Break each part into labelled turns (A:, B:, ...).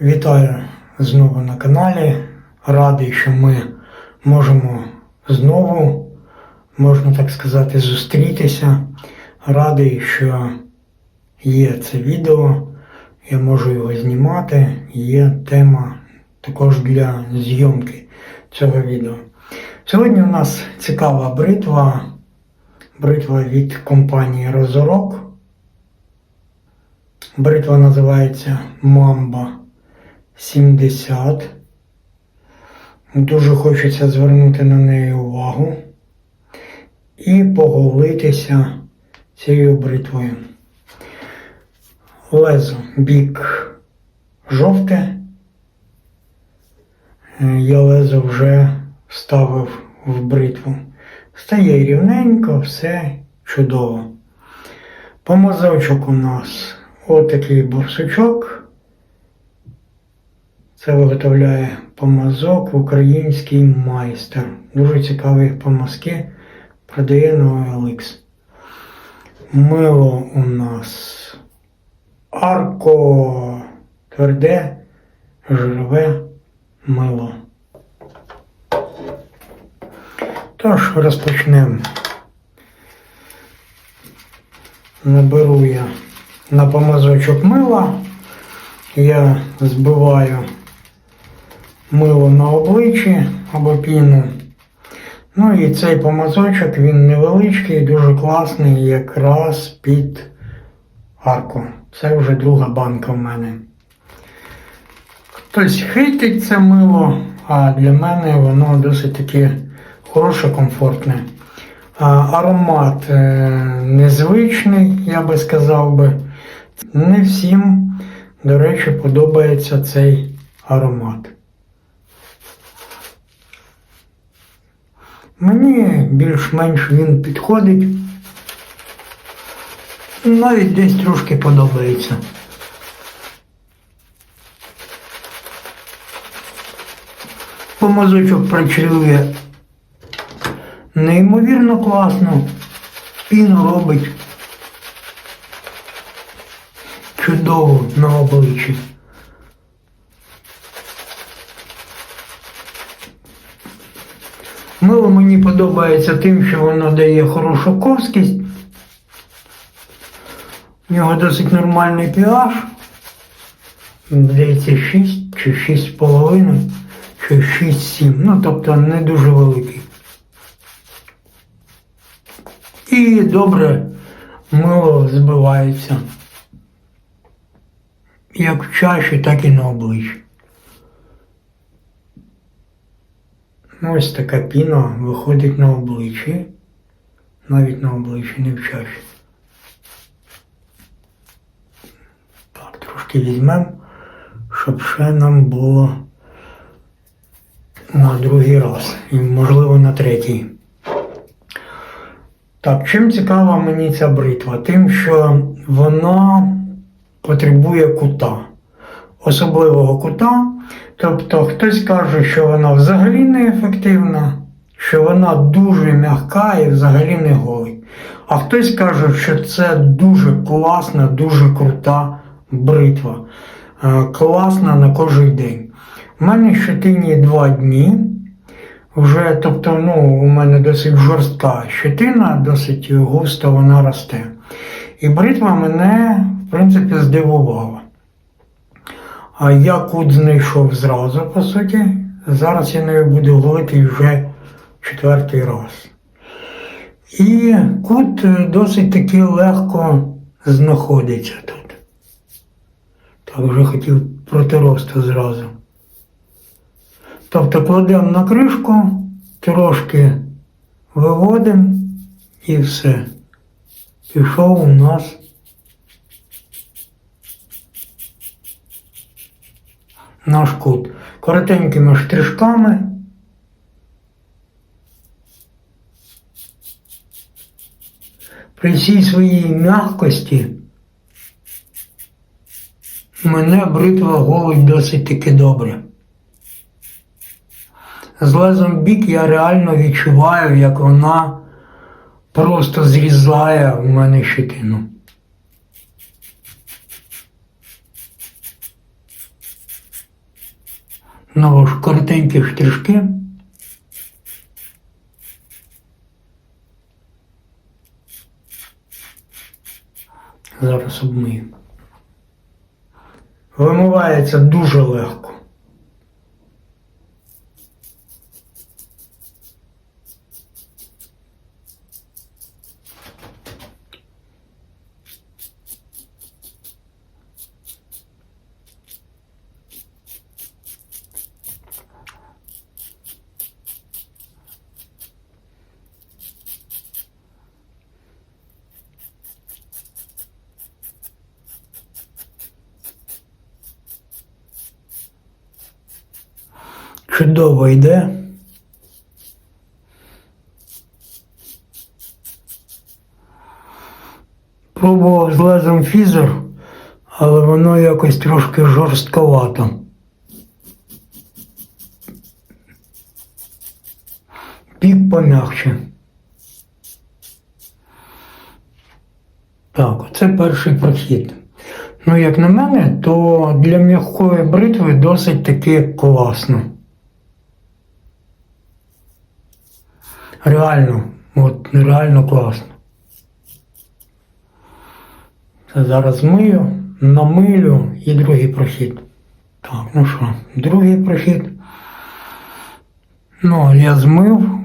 A: Вітаю знову на каналі. Радий, що ми можемо знову, можна так сказати, зустрітися. Радий, що є це відео, я можу його знімати. Є тема також для зйомки цього відео. Сьогодні у нас цікава бритва. Бритва від компанії Розорок. Бритва називається Mamba 70. Дуже хочеться звернути на неї увагу і поголитися цією бритвою. Лезо бік жовте. Е, Я лезо вже вставив в бритву. Стає рівненько, все чудово. Помазочок у нас отакий борсучок. Це виготовляє помазок український майстер. Дуже цікаві помазки продає на OLX. Мило у нас арко тверде, жирове мило. Тож розпочнемо. Наберу я на помазочок мила. Я збиваю мило на обличчі або піну. Ну і цей помазочок він невеличкий, дуже класний, якраз під арку. Це вже друга банка в мене. Хтось хейтить це мило, а для мене воно досить таки хороше, комфортне. Аромат е, незвичний, я би сказав би. Не всім, до речі, подобається цей аромат. Мені більш-менш він підходить. Навіть десь трошки подобається. Помазочок працює неймовірно класно. Піну робить чудово на обличчі. Мило мені подобається тим, що воно дає хорошу ковськість. У нього досить нормальний pH. Здається, 6 чи 6,5 чи 6-7. Ну, тобто не дуже великий. І добре мило збивається. Як в чаші, так і на обличчі. Ось така піна виходить на обличчі, навіть на обличчі, не в чаші. Так, трошки візьмемо, щоб ще нам було на другий раз і, можливо, на третій. Так, чим цікава мені ця бритва? Тим, що вона потребує кута, особливого кута. Тобто хтось каже, що вона взагалі не ефективна, що вона дуже м'яка і взагалі не голий. А хтось каже, що це дуже класна, дуже крута бритва. Е, Класна на кожен день. У мене щетині два дні. Вже, тобто, ну, у мене досить жорстка щетина, досить густо вона росте. І бритва мене, в принципі, здивувала. А я кут знайшов зразу, по суті. Зараз я нею буду голити вже четвертий раз. І кут досить таки легко знаходиться тут. Так вже хотів протирости зразу. Тобто кладемо на кришку, трошки виводимо і все. Пішов у нас наш кут. Коротенькими штришками. При всій своїй м'якості мене бритва голить досить таки добре. З лезом бік я реально відчуваю, як вона просто зрізає в мене щитину. Знову ж коротенькі штришки. Зараз обмию. Вимивається дуже легко. Чудово йде. Пробував з лезом фізер, але воно якось трошки жорстковато. Пік пом'якче. Так, це перший прохід. Ну, як на мене, то для м'якої бритви досить таки класно. Реально, от реально класно. Це зараз мию, намилю і другий прохід. Так, ну що, другий прохід. Ну, я змив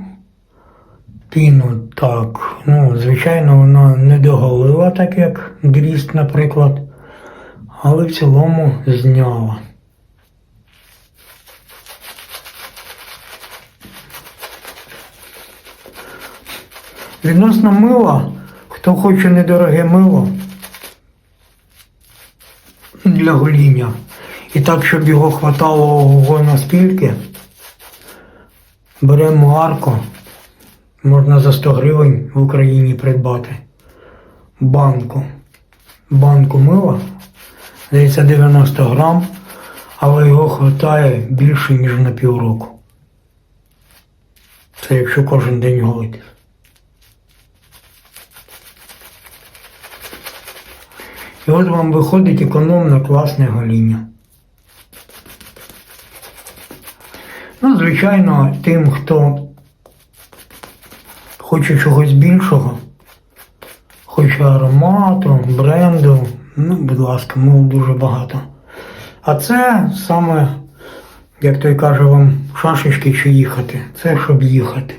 A: піну так. Ну, звичайно, вона не доголила, так як дріст, наприклад, але в цілому зняла. Відносно мила, хто хоче недороге мило для гоління, і так, щоб його хватало ого наскільки, беремо арко, можна за 100 гривень в Україні придбати. Банку. Банку мила, здається 90 грам, але його хватає більше, ніж на півроку. Це якщо кожен день голитись. І от вам виходить економне класне гоління. Ну, звичайно, тим, хто хоче чогось більшого, хоче аромату, бренду, ну, будь ласка, мов дуже багато. А це саме, як той каже вам, шашечки чи їхати. Це щоб їхати.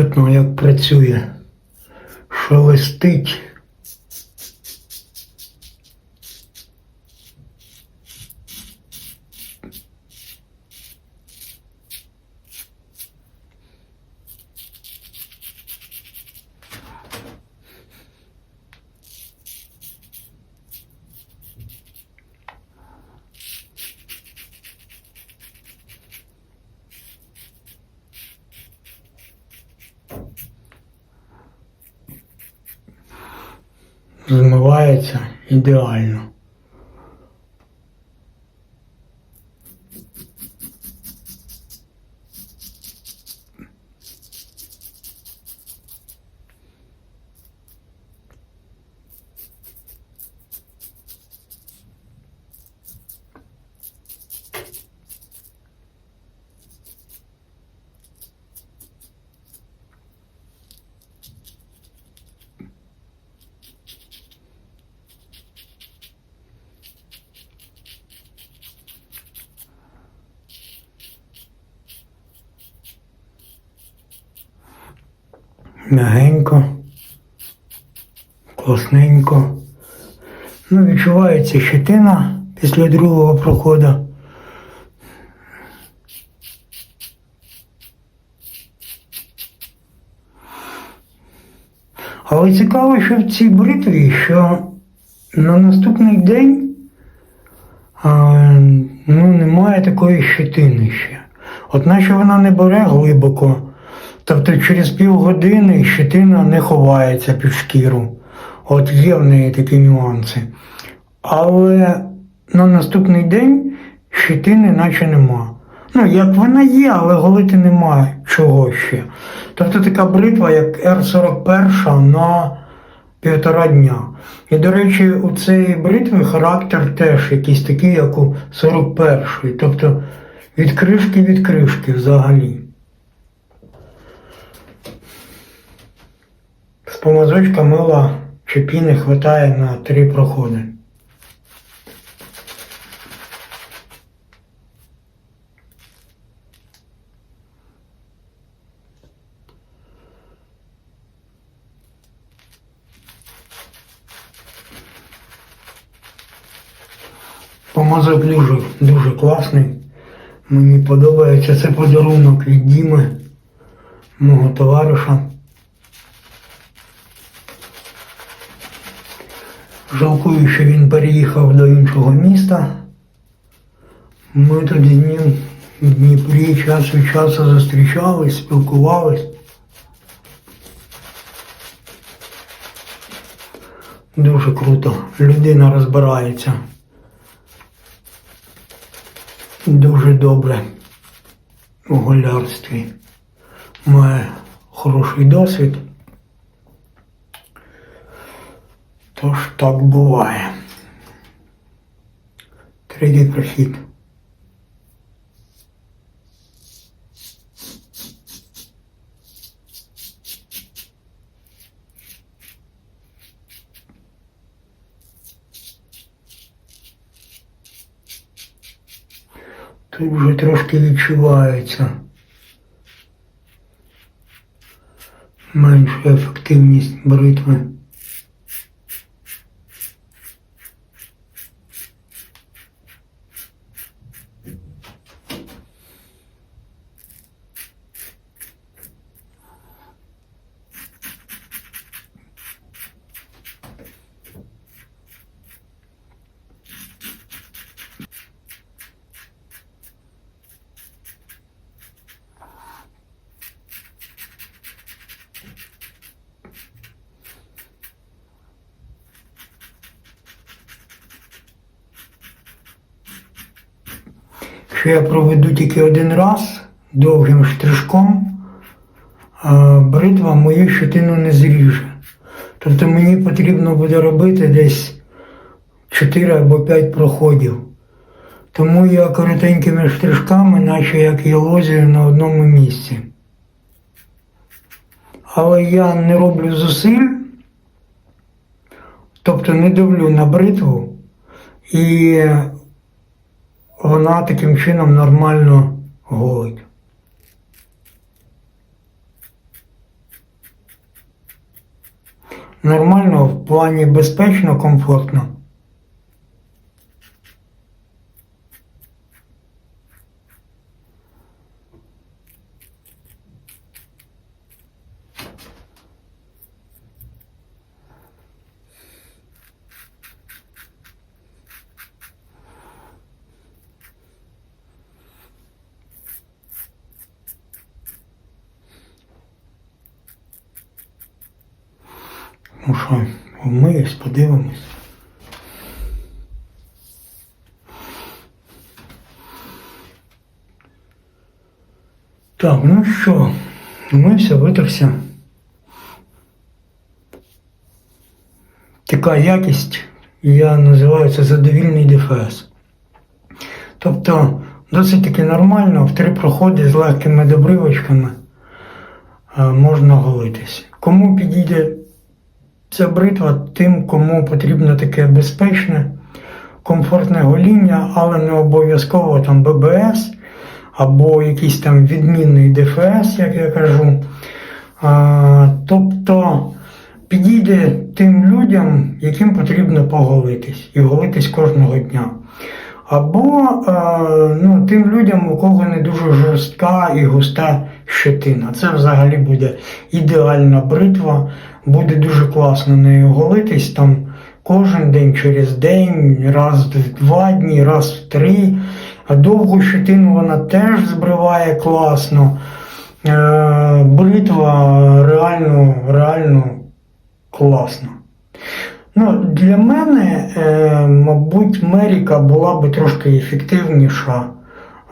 A: Чутно, як працює, шелестить. Змивається ідеально. М'ягенько, класненько. Ну, відчувається щетина після другого проходу. Але цікаво, що в цій бритві, що на наступний день ну, немає такої щетини ще. От наче вона не бере глибоко Тобто через півгодини щетина не ховається під шкіру. От є в неї такі нюанси. Але на наступний день щетини наче нема. Ну, як вона є, але голити немає чого ще. Тобто така бритва, як R41 на півтора дня. І, до речі, у цієї бритви характер теж якийсь такий, як у 41-ї. Тобто від кришки від кришки взагалі. З помазочка мила чи піни хватає на три проходи. Помазок дуже, дуже класний. Мені подобається. Це подарунок від Діми, мого товариша. Жалкую, що він переїхав до іншого міста. Ми тут з ним в Дніпрі час від часу зустрічались, спілкувались. Дуже круто. Людина розбирається. Дуже добре у голярстві. Має хороший досвід. Тож так буває. Третій прохід. Тут вже трошки відчувається менша ефективність бритви. Що я проведу тільки один раз довгим штришком, а бритва мою щетину не зріже. Тобто мені потрібно буде робити десь 4 або 5 проходів. Тому я коротенькими штришками, наче як єлозію на одному місці. Але я не роблю зусиль, тобто не дивлю на бритву і вона таким чином нормально голить. Нормально в плані безпечно, комфортно. Ну що, вмиюсь, подивимось. Так, ну що, вмився, витерся. Така якість, я називаю це задовільний ДФС. Тобто досить таки нормально, в три проходи з легкими добривочками е, можна голитись. Кому підійде ця бритва тим, кому потрібно таке безпечне, комфортне гоління, але не обов'язково там ББС або якийсь там відмінний ДФС, як я кажу. А, тобто підійде тим людям, яким потрібно поголитись, і голитись кожного дня. Або а, ну, тим людям, у кого не дуже жорстка і густа щетина. Це взагалі буде ідеальна бритва, буде дуже класно нею голитись там кожен день через день, раз в два дні, раз в три. А довгу щетину вона теж збриває класно. Е, бритва реально, реально класна. Ну, для мене, е, мабуть, Меріка була би трошки ефективніша,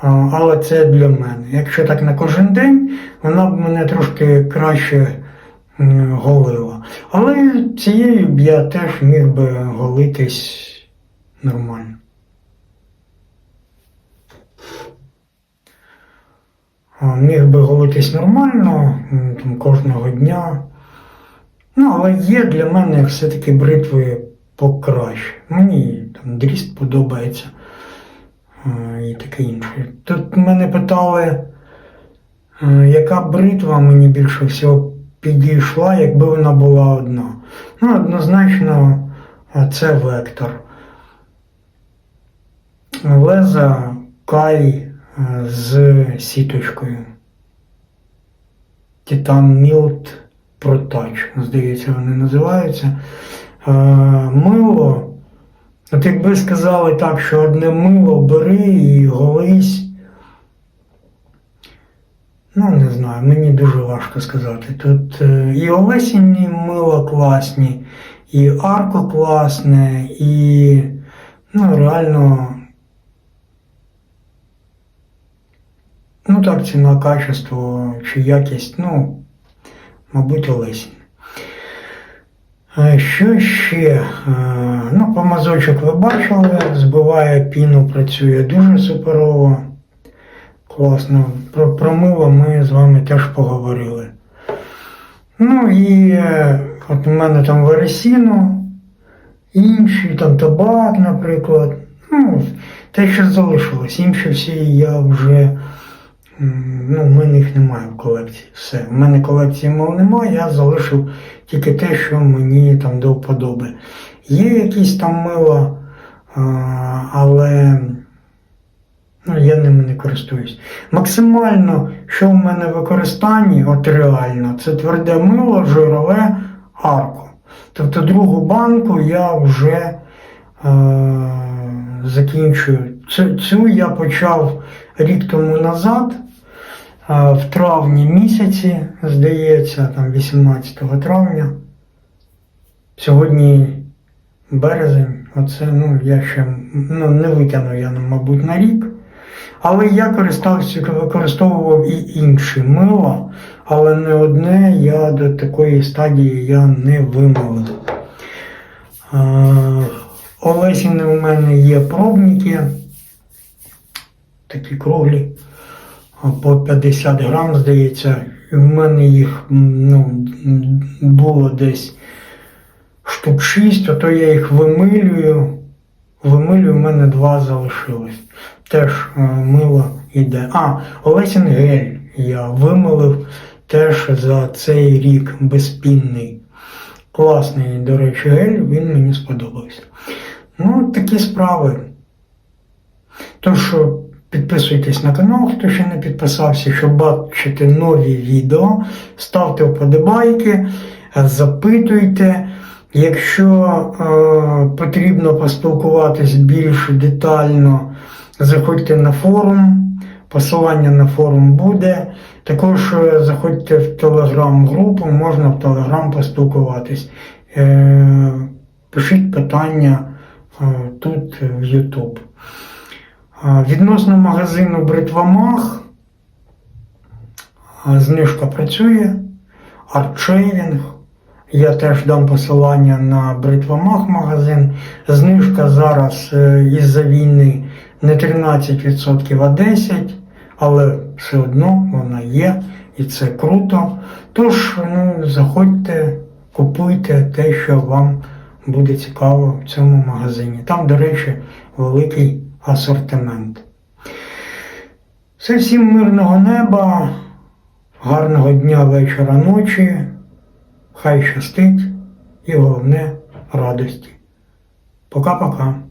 A: але це для мене. Якщо так на кожен день, вона б мене трошки краще голила. Але цією б я теж міг би голитись нормально. Міг би голитись нормально там, кожного дня. Ну, але є для мене все-таки бритви покраще. Мені там дріст подобається і таке інше. Тут мене питали, яка бритва мені більше всього підійшла, якби вона була одна. Ну, однозначно, це вектор. Леза Кай з сіточкою. Milt Pro Touch, здається, вони називаються. Мило. От якби сказали так, що одне мило бери і голись. Ну, не знаю, мені дуже важко сказати. Тут е, і олесінні мила класні, і арко класне, і ну, реально. Ну так, ціна, качество чи якість, ну, мабуть, олесінь. Е, Що ще? Е, Ну, помазочок ви бачили, збиває піну, працює дуже суперово. Класно. Про, про мило ми з вами теж поговорили. Ну і е, от у мене там Вересіно, інші, там табак, наприклад. Ну, те, що залишилось. Інші всі я вже. Ну, в мене їх немає в колекції. Все. У мене колекції мов немає, я залишив тільки те, що мені там до вподоби. Є якісь там мила, але ну, я ними не користуюсь. Максимально, що в мене в використанні, от реально, це тверде мило, жирове, арко. Тобто другу банку я вже е, закінчую. Цю, я почав рік тому назад, в травні місяці, здається, там 18 травня. Сьогодні березень, оце ну, я ще ну, не витягну я, ну, мабуть, на рік. Але я користався, використовував і інші мила, але не одне я до такої стадії я не вимовив. Олесіни у мене є пробники, такі круглі, по 50 грам, здається. В мене їх ну, було десь штук 6, ото я їх вимилюю. Вимилюю, в мене два залишилось. Теж е, мило йде. А, Олесін гель я вимилив теж за цей рік безпінний. Класний, до речі, гель, він мені сподобався. Ну, такі справи. Тож, підписуйтесь на канал, хто ще не підписався, щоб бачити нові відео. Ставте вподобайки, запитуйте. Якщо е, потрібно поспілкуватись більш детально, заходьте на форум. Посилання на форум буде. Також е, заходьте в телеграм-групу, можна в телеграм поспілкуватись. Е, пишіть питання е, тут в YouTube. Відносно магазину Бритвамах, знижка працює, арчейвінг. Я теж дам посилання на Бритвамах магазин. Знижка зараз е, із-за війни не 13%, а 10%, але все одно вона є і це круто. Тож, ну, заходьте, купуйте те, що вам буде цікаво в цьому магазині. Там, до речі, великий асортимент. Все всім мирного неба, гарного дня, вечора, ночі. Хай щастить і головне радості. Пока-пока.